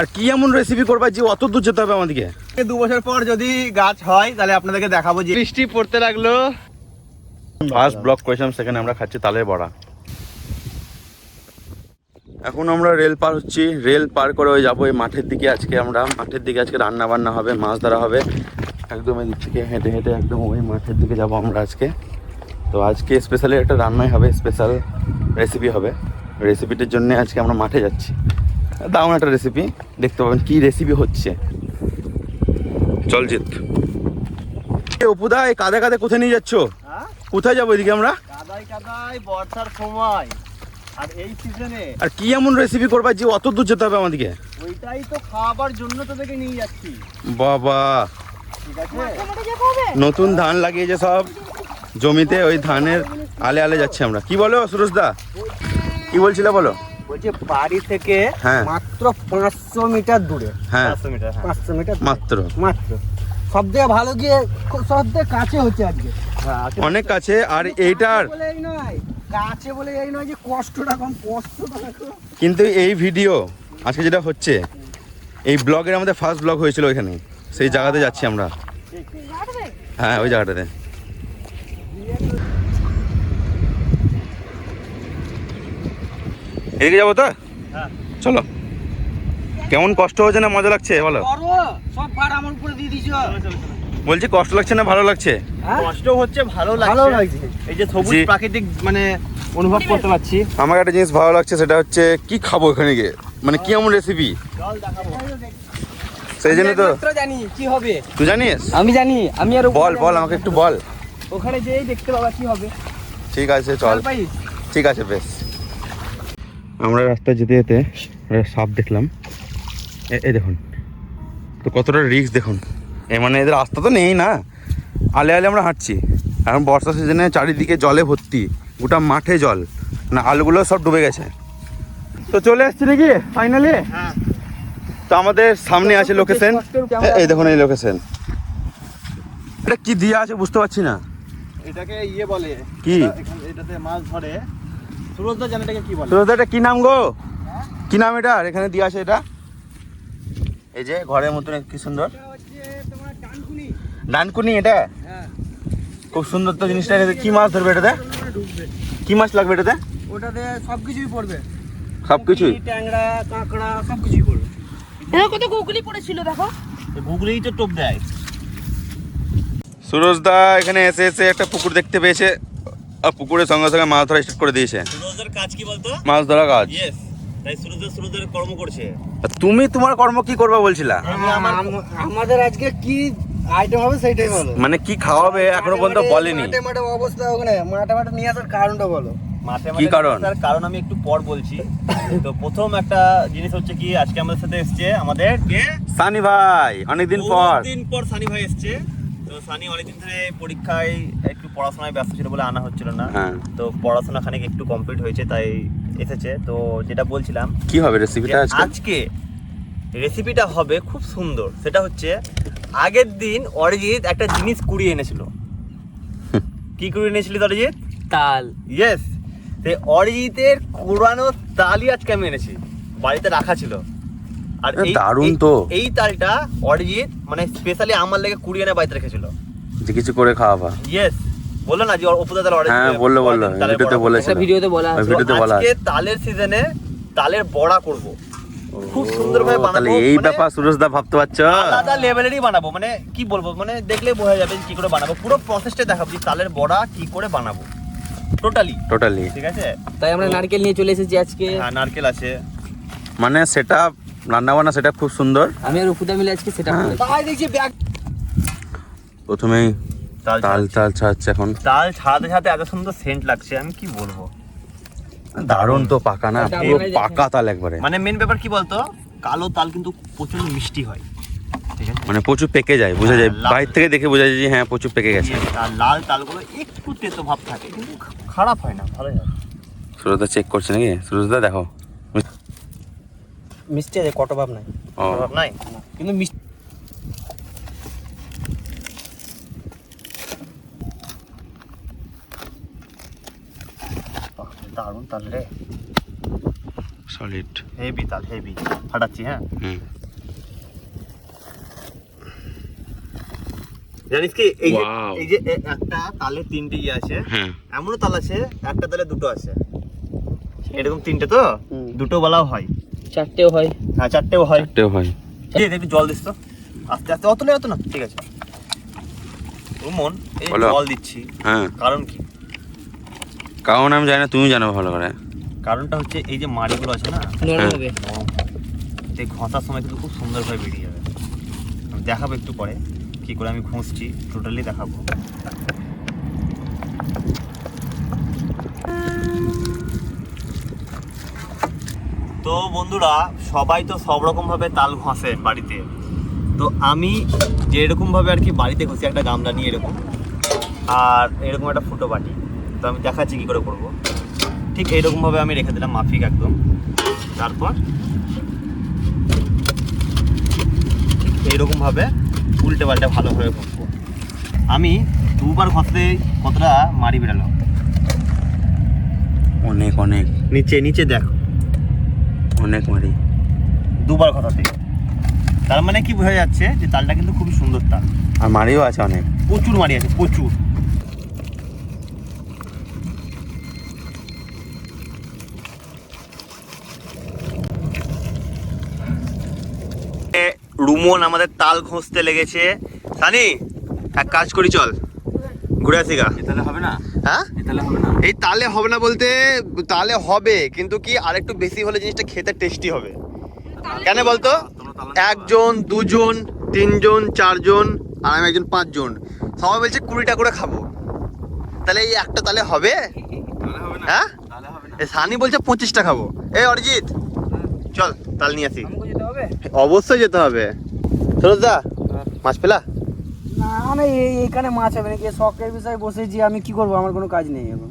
আর কি এমন রেসিপি করবা যে অত দূর যেতে হবে আমাদেরকে? দু বছর পর যদি গাছ হয় তাহলে আপনাদেরকে দেখাবো যে বৃষ্টি পড়তে লাগল। ফার্স্ট ব্লক করেছিলাম সেখানে আমরা খাচ্ছি তালের বড়া। এখন আমরা রেল পার হচ্ছি। রেল পার করে ওই যাব এই মাঠের দিকে আজকে আমরা। মাঠের দিকে আজকে রান্না বান্না হবে মাছ ধরা হবে। একদম এদিক থেকে হেঁটে হেঁটে একদম ওই মাঠের দিকে যাব আমরা আজকে। তো আজকে স্পেশালি একটা রান্নাই হবে স্পেশাল রেসিপি হবে। রেসিপিটির জন্য আজকে আমরা মাঠে যাচ্ছি। দারুণ একটা রেসিপি দেখতে পাবেন কি রেসিপি হচ্ছে। চলজিৎ। এ অপুদা এই কাদে কাদে কোথায় নিয়ে যাচ্ছ? হ্যাঁ? কোথায় যাব এদিকে আমরা? বর্ষার সময়। আর এই সিজনে আর কি এমন রেসিপি করবা যে অত দূর যেতে হবে আমাদেরকে? ওইটাই তো খাবার জন্য তোদেরকে নিয়ে যাচ্ছি। বাবা। নতুন ধান লাগিয়েছে সব। জমিতে ওই ধানের আলে আলে যাচ্ছে আমরা। কি বলো সুরজ দা? কি বলছিলে বলো? বলছে বাড়ি থেকে হ্যাঁ। মাত্র পাঁচশো মিটার দূরে। হ্যাঁ। পাঁচশো মিটার পাঁচশো মিটার মাত্র। মাত্র। সব থেকে ভালো গিয়ে সব থেকে কাছে হচ্ছে আজকে। অনেক কাছে আর এইটার এই নয়। কাছে বলে এই নয় যে কষ্টটা কম কষ্টটা কিন্তু এই ভিডিও আজকে যেটা হচ্ছে এই ব্লগের আমাদের ফার্স্ট ব্লগ হয়েছিল ওইখানে। সেই জায়গাতে যাচ্ছি আমরা। হ্যাঁ ওই জায়গাটাতে। এদিকে যাব তো? হ্যাঁ। চলো। কেমন কষ্ট হচ্ছে না মজা লাগছে? বলো। সব ভার আমার উপরে দিয়ে দিছো বলছি কষ্ট লাগছে না ভালো লাগছে? কষ্ট হচ্ছে ভালো লাগছে। ভালো লাগছে। এই যে সবুজ প্রাকৃতিক মানে অনুভব করতে পারছি। আমার একটা জিনিস ভালো লাগছে সেটা হচ্ছে কি খাব ওখানে গিয়ে? মানে কি এমন রেসিপি সেই জন্য তো জানি কি হবে। তুই জানিস? আমি জানি আমি আর বল বল আমাকে একটু বল। ওখানে যেই দেখতে পাবা কি হবে। ঠিক আছে চল। ঠিক আছে বেশ। আমরা রাস্তায় যেতে যেতে সাপ দেখলাম। এ- এই দেখুন। তো কতটা রিস্ক দেখুন। এ মানে এদের রাস্তা তো নেই না। আলে আলে আমরা হাঁটছি। এখন বর্ষা সিজনে চারিদিকে জলে ভর্তি গোটা মাঠে জল। না আলুগুলো সব ডুবে গেছে। তো চলে আসছি নাকি ফাইনালি হ্যাঁ তো আমাদের সামনে আছে লোকেশন এই দেখুন এই লোকেশন এটা কি দিয়া আছে বুঝতে পারছি না। এটাকে ইয়ে বলে। কি? এটাতে মাছ ধরে। সুরজদা জানে এটাকে কি বলে? তো এটা কি নাম গো? কি নাম এটা? আর এখানে দিয়ে আছে এটা? এই যে ঘরের মতন কি সুন্দর? এটা ডানকুনি ডানকুনি এটা? হ্যাঁ। খুব সুন্দর তো জিনিসটা কি মাছ ধরবে এটাতে? কি মাছ লাগবে এটাতে? ওটাতে সব কিছুই পড়বে। সব কিছুই ট্যাংরা কাঁকড়া সব কিছুই পড়বে। এরকম কত গুগলি পড়েছিল দেখো? গুগলেই তো টোপ দেয়। সুরজ দা এখানে এসে এসে একটা পুকুর দেখতে পেয়েছে। আর পুকুরের সঙ্গে সঙ্গে মাছ ধরা স্টার্ট করে দিয়েছে। সুরজদার কাজ কি বলতো? মাছ ধরা কাজ। ইয়েস তাই সুরজদা সুরজদার কর্ম করছে। তুমি তোমার কর্ম কি করবে বলছিলা? আমাদের আজকে কি আইটেম হবে সেইটাই বলো। মানে কি খাওয়াবে এখনও পর্যন্ত বলেনি। মাঠে মাঠে অবস্থা ওখানে মাঠে মাঠে নিয়ে আসার কারণটা বলো। মাঠে কি কারণ? তার কারণ আমি একটু পর বলছি। তো প্রথম একটা জিনিস হচ্ছে কি আজকে আমাদের সাথে এসছে আমাদের কে সানি ভাই অনেকদিন পর। দিন পর সানি ভাই এসছে। তো সানি অনেকদিন ধরে পরীক্ষায় একটু পড়াশোনায় ব্যস্ত ছিল বলে আনা হচ্ছিল না। হ্যাঁ। তো পড়াশোনা খানিক একটু কমপ্লিট হয়েছে তাই এসেছে। তো যেটা বলছিলাম কি হবে রেসিপিটা আজকে? আজকে রেসিপিটা হবে খুব সুন্দর। সেটা হচ্ছে আগের দিন অরিজিৎ একটা জিনিস কুড়িয়ে এনেছিল। কি কুড়িয়ে এনেছিলি তো অরিজিৎ? তাল। ইয়েস অরিজিতের কোরআনো তালই আজকে আমি এনেছি। বাড়িতে রাখা ছিল। আর দারুণ তো। এই তালটা অরিজিৎ মানে স্পেশালি আমার লেগে কুড়িয়ে এনে বাড়িতে রেখেছিল যে কিছু করে খাওয়াবা। ইয়েস বলল না যে অপুদা তাল অরিজিৎ হ্যাঁ বলল বলল। ভিডিওতে বড়া। বলেছিল। ভিডিওতে বলা ভিডিওতে বলা আজকে তালের সিজনে তালের বড়া করব। খুব সুন্দরভাবে বানাবো তাহলে এই মানে ব্যাপার সুরজ দা ভাবতে পারছ? আলাদা লেভেলেরই বানাবো মানে কি বলব মানে দেখলে বোঝা যাবে কি করে বানাবো। পুরো প্রসেসটা দেখাবো যে তালের বড়া কি করে বানাবো। টোটালি টোটালি ঠিক আছে? তাই আমরা নারকেল নিয়ে চলে এসেছি আজকে। হ্যাঁ নারকেল আছে। মানে সেটা রান্না বান্না সেটা খুব সুন্দর। আমি আর উফুদা মিলে আজকে সেটা হ্যাঁ। প্রথমেই তাল তাল ছাড়ছে। এখন। তাল ছাড়াতে ছাড়াতে এত সুন্দর সেন্ট লাগছে আমি কি বলব? দারুণ তো পাকা না পুরো পাকা তাল একবারে। মানে মেন ব্যাপার কি বলতো? কালো তাল কিন্তু প্রচুর মিষ্টি হয়। ঠিক আছে? মানে প্রচুর পেকে যায় বোঝা যায়। হ্যাঁ, বাইরে থেকে দেখে বোঝা যায় যে হ্যাঁ প্রচুর পেকে গেছে। আর লাল তালগুলো একটু তেতো ভাব থাকে কিন্তু খারাপ হয় না ভালোই হয়। সুরজদা চেক করছে নাকি? সুরজদা দেখো। মিষ্টি আছে কত ভাব নাই? খারাপ নাই? কিন্তু মিষ্টি দারুণ তাল রে। সলিড হেভি তাল হেভি ফাটাচ্ছি হ্যাঁ? জানিস কি এই যে এই যে একটা তালে তিনটে ইয়ে আছে হ্যাঁ। এমনও তাল আছে একটা তালে দুটো আছে। এরকম তিনটে তো? দুটো বেলাও হয়। চারটেও হয়। হ্যাঁ চারটেও হয়। চারটেও হয়। এই একটু জল দিস তো। আস্তে আস্তে। অত না অত না ঠিক আছে। রুমন এই জল দিচ্ছি। হ্যাঁ। কারণ কি? কারণ আমি জানি না তুমি জানো ভালো করে। কারণটা হচ্ছে এই যে মাড়িগুলো আছে না? নরম হ্যাঁ। হবে। এই ঘষার সময় কিন্তু খুব সুন্দরভাবে বেরিয়ে যাবে। আমি দেখাবো একটু পরে কি করে আমি ঘষছি। টোটালি দেখাবো। তো বন্ধুরা সবাই তো সব রকম ভাবে তাল ঘষে বাড়িতে। তো আমি যে এরকম ভাবে আর কি বাড়িতে ঘষি একটা গামলা নিয়ে এরকম আর এরকম একটা ফুটো বাটি। তো আমি দেখাচ্ছি কি করে করব। ঠিক এইরকম ভাবে আমি রেখে দিলাম মাফিক একদম। তারপর এইরকম ভাবে উল্টে পাল্টে ভালোভাবে ঘষবো। আমি দুবার ঘষতে কতটা মারি বেরালো অনেক অনেক। নিচে নিচে দেখো। অনেক মারি। দুবার ঘষাতে তার মানে কি বোঝা যাচ্ছে যে তালটা কিন্তু খুবই সুন্দর তাল। আর মারিও আছে অনেক। প্রচুর মারি আছে প্রচুর। এ, রুমন আমাদের তাল ঘষতে লেগেছে। সানি এক কাজ করি চল। ঘুরে আসি গা। তাহলে হবে না? হ্যাঁ? এই তালে হবে না। বলতে তালে হবে কিন্তু কি আরেকটু বেশি হলে জিনিসটা খেতে টেস্টি হবে। কেন বলতো? একজন দুজন তিনজন চারজন আর আমি একজন পাঁচজন। সবাই বলছে কুড়িটা করে খাব। তাহলে এই একটা তালে হবে? হ্যাঁ? সানি বলছে পঁচিশটা খাব। এই অরিজিৎ চল তাল নিয়ে আসি। অবশ্যই যেতে হবে? অবশ্যই যেতে হবে। দা মাছ পেলা? না না এই- এইখানে মাছ হবে নাকি? শখের বিষয়ে বসেছি আমি কি করব? আমার কোনো কাজ নেই এখন।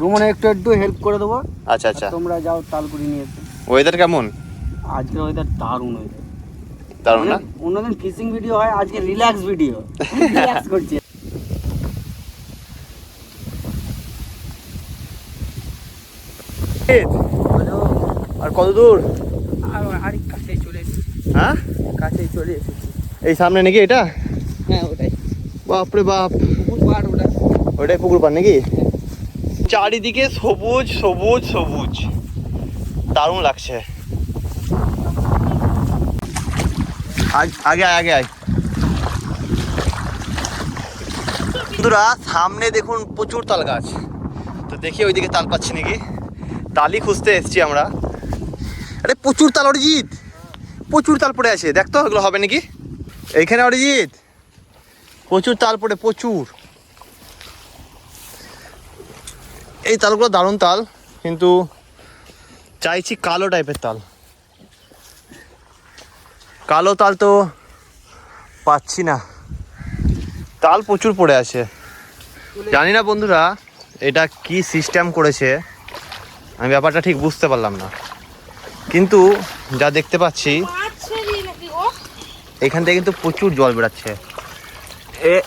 রুমনে একটু একটু হেল্প করে দেবো। আচ্ছা আচ্ছা। তোমরা যাও তালকুড়ি নিয়ে এসো। ওয়েদার কেমন? আজকের ওয়েদার দারুণ ওয়েদার দারুণ না? অন্যদিন ফিশিং ভিডিও হয় আজকে রিল্যাক্স ভিডিও রিল্যাক্স করছি। আর কত দূর? আর কাছেই চলে এসেছি। হ্যাঁ? কাছেই চলে এসেছি। এই সামনে নাকি এটা? বাপরে বাপ। পুকুর পাড় ওটা ওটাই পুকুর পার নাকি? চারিদিকে সবুজ সবুজ সবুজ। দারুণ লাগছে। আগ- আগে আগে আয়। বন্ধুরা সামনে দেখুন প্রচুর তাল গাছ তো দেখি ওইদিকে তাল পাচ্ছি নাকি? তালই খুঁজতে এসছি আমরা। আরে প্রচুর তাল অরিজিৎ! প্রচুর তাল পড়ে আছে। দেখ তো এগুলো হবে নাকি? এইখানে অরিজিৎ! প্রচুর তাল পড়ে প্রচুর। এই তালগুলো দারুণ তাল কিন্তু চাইছি কালো টাইপের তাল। কালো তাল তো পাচ্ছি না। তাল প্রচুর পড়ে আছে। জানি না বন্ধুরা এটা কি সিস্টেম করেছে আমি ব্যাপারটা ঠিক বুঝতে পারলাম না। কিন্তু যা দেখতে পাচ্ছি এখান থেকে কিন্তু প্রচুর জল বেরাচ্ছে এ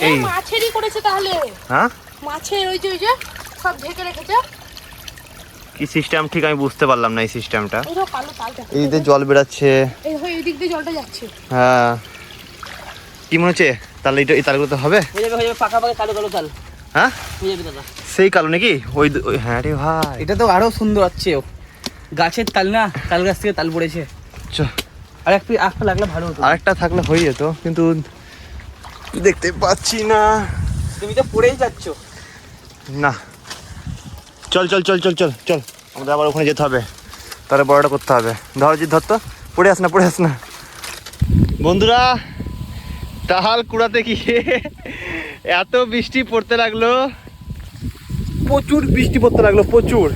এই। মাছেরই করেছে তাহলে। হ্যাঁ? মাছের ওই যে ওই যে সব ঢেকে রেখেছে। কি সিস্টেম ঠিক আমি বুঝতে পারলাম না এই সিস্টেমটা এই যে জল বেরাচ্ছে। এই হয়ে এই দিক দিয়ে জলটা যাচ্ছে। হ্যাঁ। কি মনে হচ্ছে? তাহলে এটা এই তালগুলো তো হবে। হয়ে যাবে হয়ে যাবে পাকা পাকা কালো কালো তাল। হ্যাঁ? হয়ে যাবে দাদা। সেই কালো নাকি? ওই ওই- হ্যাঁ রে ভাই। এটা তো আরও সুন্দর হচ্ছে। গাছের তাল না তাল গাছ থেকে তাল পড়েছে। চ, আর একটু একটা লাগলে ভালো হতো। আরেকটা থাকলে হয়ে যেত কিন্তু দেখতে পাচ্ছি না। তুমি তো পড়েই যাচ্ছ। না। চল চল চল চল চল চল। আমাদের আবার ওখানে যেতে হবে। তাহলে বড়টা করতে হবে। ধর জি ধর তো। পড়ে আস না পড়ে আস না। বন্ধুরা তাহাল কুড়াতে গিয়ে এত বৃষ্টি পড়তে লাগল। প্রচুর বৃষ্টি পড়তে লাগল প্রচুর।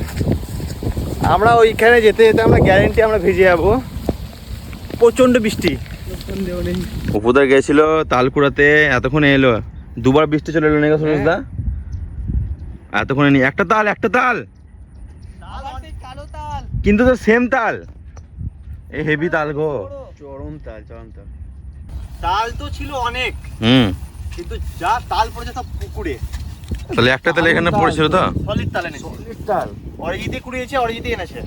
আমরা ওইখানে যেতে যেতে আমরা গ্যারেন্টি আমরা ভিজে যাব। প্রচণ্ড বৃষ্টি। অপুদা গেছিল তাল কুড়াতে এতক্ষণে এলো। দুবার বৃষ্টি চলে এলো নাকি সুরেশ দা এতক্ষণে নি একটা তাল একটা তাল। কিন্তু তো সেম তাল। এই হেভি তাল গো। চরম তাল চরম তাল। তাল তো ছিল অনেক। হুম। কিন্তু যা তাল পড়েছে সব পুকুরে। তাহলে একটা তাল এখানে পড়েছিল তো? সলিড তাল এনেছে তাল। অরিজিতে কুড়িয়েছে অরিজিতে এনেছে।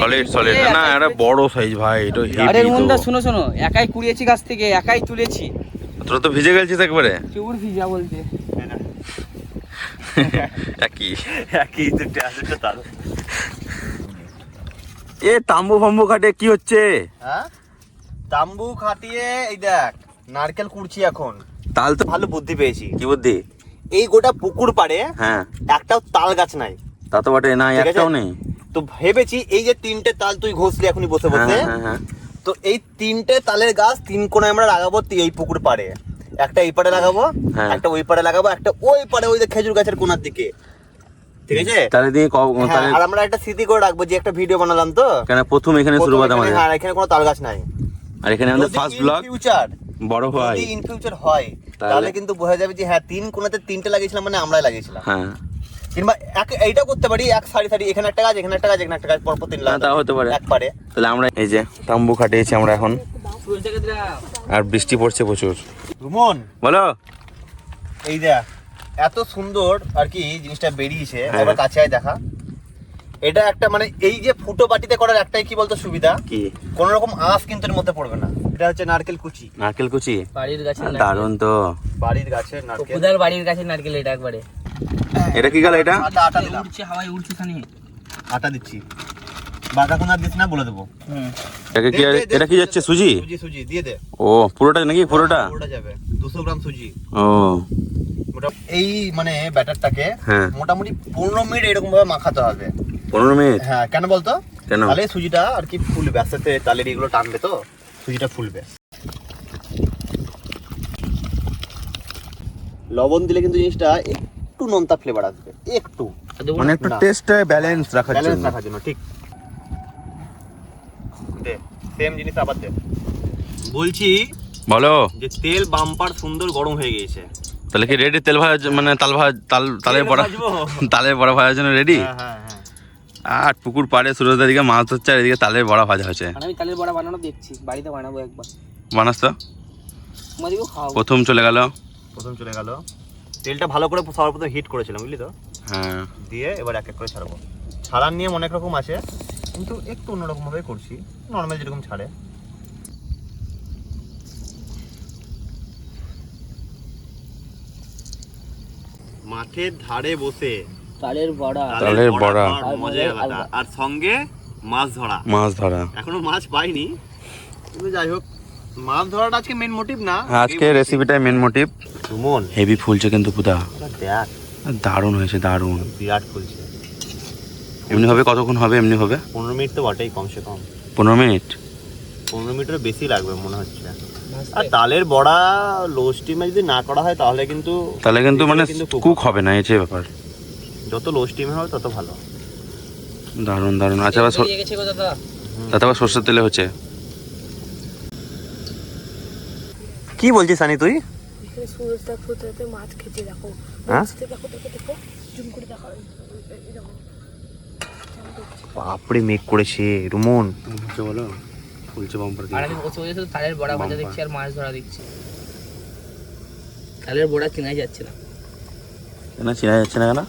সলিড সলিড না এটা বড় সাইজ ভাই এটা হেভি মন্দা তো। শোনো শোনো একাই কুড়িয়েছি গাছ থেকে একাই তুলেছি। তোরা তো ভিজে গেছিস একবারে। চুর ভিজা বলতে। একই। একই দুটো আছে তো তাল। এ তাম্বু ফাম্বু কাটে কি হচ্ছে? হ্যাঁ? তাম্বু খাটিয়ে এই দেখ নারকেল কুড়ছি এখন। তাল তো ভালো বুদ্ধি পেয়েছি। কি বুদ্ধি? এই গোটা পুকুর পাড়ে হ্যাঁ। একটাও তাল গাছ নাই। তা তো বটে না? একটাও নেই। তো ভেবেছি এই যে তিনটে তাল তুই ঘষলি এখনই বসে হ্যাঁ বসে। হ্যাঁ হ্যাঁ। তো এই তিনটে তালের গাছ তিন কোণে আমরা লাগাবো এই পুকুর পাড়ে। একটা এই পাড়ে লাগাবো। একটা ওই পাড়ে লাগাবো একটা ওই পাড়ে ওই যে খেজুর গাছের কোনার দিকে। ঠিক আছে? তাহলে দিয়ে আর আমরা একটা স্মৃতি করে রাখব যে একটা ভিডিও বানালাম তো। কেন প্রথম এখানে শুরু আমাদের। হ্যাঁ এখানে কোনো তাল গাছ নাই। আর এখানে আমাদের ফার্স্ট ব্লগ ফিউচার বড় হয়। ইন ফিউচার হয় তাহলে? তাহলে কিন্তু বোঝা যাবে যে হ্যাঁ তিন কোণাতে তিনটে লাগিয়েছিলাম মানে আমরাই লাগিয়েছিলাম। হ্যাঁ। কিংবা এক এইটা করতে পারি এক সারি সারি এখানে একটা গাছ এখানে একটা গাছ এখানে একটা গাছ পরপর তিন হ্যাঁ, তাও হতে পারে। এক পারে তাহলে আমরা এই যে তাম্বু খাটিয়েছি আমরা এখন। আর বৃষ্টি পড়ছে প্রচুর। রুমন বলো। এই দেখ এত সুন্দর আর কি জিনিসটা বেরিয়েছে। হ্যাঁ। এবার কাছে আয় দেখা। এটা একটা মানে এই যে ফুটো বাটিতে করার একটাই কি বলতো সুবিধা? কি? কোন রকম আঁশ কিন্তু এর মধ্যে পড়বে না। এটা হচ্ছে নারকেল কুচি। নারকেল কুচি? বাড়ির গাছে দারুণ তো। বাড়ির গাছের নারকেল। বাড়ির গাছে নারকেল এটা একবারে। এটা কি গেল এটা? আটা আটা দিলাম। উড়ছে হাওয়ায় উড়ছে খানি আটা দিচ্ছি। কোনা দিস না বলে দেবো। এটা কি এটা কি যাচ্ছে সুজি? সুজি সুজি দিয়ে দে। ও পুরোটা নাকি পুরোটা? পুরোটা যাবে। দুশো গ্রাম সুজি। ও। এই মানে ব্যাটারটাকে হ্যাঁ। মোটামুটি পনেরো মিনিট এরকম ভাবে মাখাতে হবে। পনেরো মিনিট? হ্যাঁ কেন বলতো? কেন? তাহলে সুজিটা আর কি ফুলবে। আস্তে আস্তে তালের এগুলো টানবে তো সুজিটা ফুলবে। লবণ দিলে কিন্তু জিনিসটা একটু নোনতা ফ্লেভার আসবে একটু। মানে একটু। টেস্ট ব্যালেন্স রাখার জন্য। ব্যালেন্স রাখার জন্য ঠিক। দে সেম জিনিস আবার দে। বলছি বলো। যে তেল বাম্পার সুন্দর গরম হয়ে গিয়েছে। তাহলে কি রেডি তেল ভাজা মানে তাল ভাজ তাল তালে তেল বড়া? তালের বড়া ভাজার জন্য রেডি হ্যাঁ হ্যাঁ হ্যাঁ। আর পুকুর পাড়ে সুরজদার দিকে মাছ ধরছে আর এদিকে তালের বড়া ভাজা হচ্ছে আর আমি তালের বড়া বানানো দেখছি বাড়িতে বানাবো একবার। বানাস তো। প্রথম চলে গেল। প্রথম চলে গেল। তেলটা ভালো করে সবার প্রথমে হিট করেছিলাম বুঝলি তো? হ্যাঁ। দিয়ে এবার এক এক করে ছাড়বো। ছাড়ার নিয়ম অনেক রকম আছে কিন্তু একটু অন্যরকম ভাবে করছি। নর্মাল যেরকম ছাড়ে। মাঠের ধারে বসে। তালের বড়া। তালের বড়া। আলাদা। আর সঙ্গে মাছ ধরা। মাছ ধরা। এখনও মাছ পাইনি। কিন্তু যাই হোক মাছ ধরাটা আজকে মেন মোটিভ না? আজকে রেসিপিটাই মেন মোটিভ সুমন। হেভি ফুলছে কিন্তু পুদা দেখ। দারুণ হয়েছে দারুণ। বিরাট ফুলছে এমনি হবে কতক্ষণ হবে এমনি হবে? পনেরো মিনিট তো বটেই কমসে কম। পনেরো মিনিট? পনেরো মিনিটের বেশি লাগবে মনে হচ্ছে। আর তালের বড়া লো স্টিমে যদি না করা হয় তাহলে কিন্তু তাহলে কিন্তু মানে কুক হবে না এই যে ব্যাপার। যত লো স্টিমে হবে তত ভালো। দারুণ দারুণ। আচ্ছা দাদা। তাতে আবার সর্ষের তেলে হচ্ছে? কি বলছিস সানি তুই? ফুটতে মাছ খেতে দেখো। হ্যাঁ? দেখো দেখো দেখো। জুম করে দেখো। এই- এই দেখো। বাপরে মেঘ করেছে। রুমন। ফুলছে বলো? ফুলছে বাম্পার আর আমি বসে বসে তালের বড়া ভাজা দেখছি আর মাছ ধরা দেখছি। তালের বড়া চেনাই যাচ্ছে না। কেন? চেনা যাচ্ছে না কেন?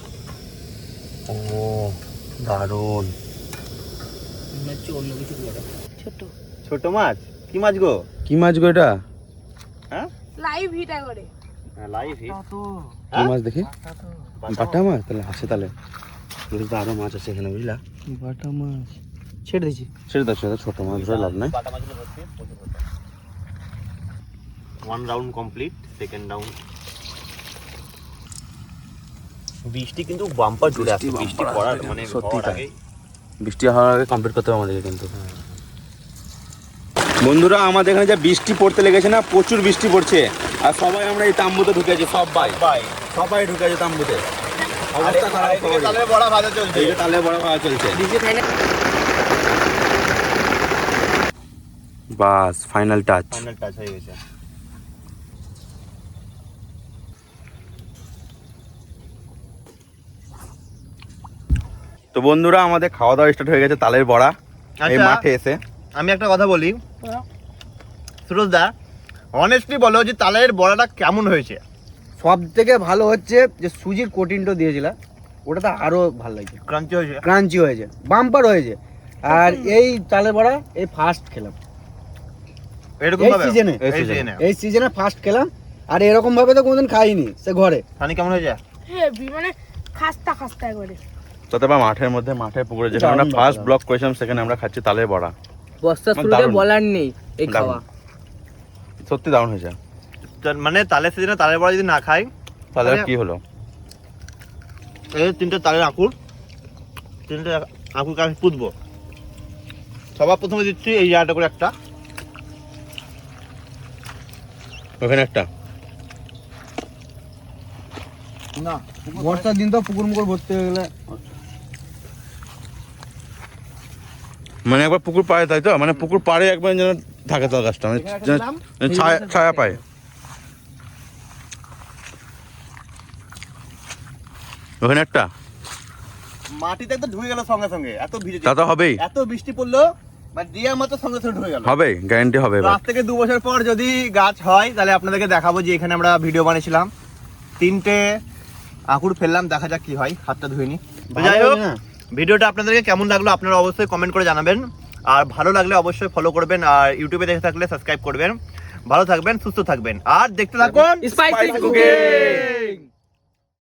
ও দারুণ। মনে হচ্ছে অন্য কিছু বড়া। ছোট। ছোট মাছ? কি মাছ গো? কি মাছ গো এটা? হ্যাঁ? লাইভ হিটা করে। লাইভ কি হ্যাঁ? মাছ দেখি? বাটা মাছ? তাহলে আসে তাহলে। বলি আরও মাছ আছে এখানে বুঝলা? বাটা মাছ? ছেড়ে দিয়েছি। ছেড়ে দাও ছেড়ে ছোট মাছ ধরে লাভ নাই। One round complete second round বৃষ্টি কিন্তু বাম্পার জুড়ে আসছে বৃষ্টি পড়ার মানে সত্যি বৃষ্টি হওয়ার আগে কমপ্লিট করতে হবে আমাদেরকে কিন্তু। বন্ধুরা আমাদের এখানে যা বৃষ্টি পড়তে লেগেছে না প্রচুর বৃষ্টি পড়ছে। আর সবাই আমরা এই তাম্বুতে ঢুকে আছি সবাই বাই সবাই ঢুকে আছে তাম্বুতে। অবস্থা অবস্থা খারাপ খারাপ তাহলে ভাজা চলছে। তালে বড় খাওয়া চলছে। বাস ফাইনাল টাচ। ফাইনাল টাচ হয়ে গেছে। তো বন্ধুরা আমাদের খাওয়া দাওয়া স্টার্ট হয়ে গেছে তালের বড়া। এই আচ্ছা। মাঠে এসে। আমি একটা কথা বলি। সুরজ দা অনেস্টলি বলো যে তালের বড়াটা কেমন হয়েছে? সব থেকে ভালো হচ্ছে যে সুজির কোটিনটা দিয়েছিল ওটাতে আরও ভালো লাগছে। ক্রাঞ্চি হয়েছে? ক্রাঞ্চি হয়েছে বাম্পার হয়েছে। আর এই চালের বড়া এই ফার্স্ট খেলাম। এরকম এই সিজনে এই সিজনে ফার্স্ট খেলাম আর এরকম ভাবে তো কোনোদিন খাইনি সে ঘরে। খানি কেমন হয়েছে? হেভি মানে খাস্তা খাস্তা একবারে তাতে বা মাঠের মধ্যে মাঠের পুকুরে যেখানে আমরা ফার্স্ট ব্লক করেছিলাম সেখানে আমরা খাচ্ছি তালের বড়া। বস্তা শুরুতে বলার নেই এই খাওয়া। সত্যি দারুণ হয়েছে। মানে তালের সিজনে তালের বড়া যদি না খাই তাহলে কি হলো? এই তিনটে তালের আকুর তিনটে আকুরকে আমি পুঁতবো। সবার প্রথমে দিচ্ছি এই জায়গাটা করে একটা। ওখানে একটা। না বর্ষার দিন তো পুকুর মুকুর ভর্তি হয়ে গেলে মানে একবার পুকুর পাড়ে তাই তো? মানে পুকুর পাড়ে একবার যেন থাকে তাল গাছটা। মানে ছায়া ছায়া পায়। ওখানে একটা? মাটিতে একদম ঢুকে গেল সঙ্গে সঙ্গে। এত ভিজে তা তো হবেই। এত বৃষ্টি পড়ল মানে দিয়ে মাত্র সঙ্গে সঙ্গে ঢুকে গেল। হবে গ্যারান্টি হবে আজ থেকে দু বছর পর যদি গাছ হয় তাহলে আপনাদেরকে দেখাবো যে এখানে আমরা ভিডিও বানিয়েছিলাম। তিনটে আকুর ফেললাম দেখা যাক কি হয় হাতটা ধুইনি। তো যাই হোক ভিডিওটা আপনাদেরকে কেমন লাগল আপনারা অবশ্যই কমেন্ট করে জানাবেন। আর ভালো লাগলে অবশ্যই ফলো করবেন আর ইউটিউবে দেখে থাকলে সাবস্ক্রাইব করবেন। ভালো থাকবেন সুস্থ থাকবেন। আর দেখতে থাকুন স্পাইসি কুকিং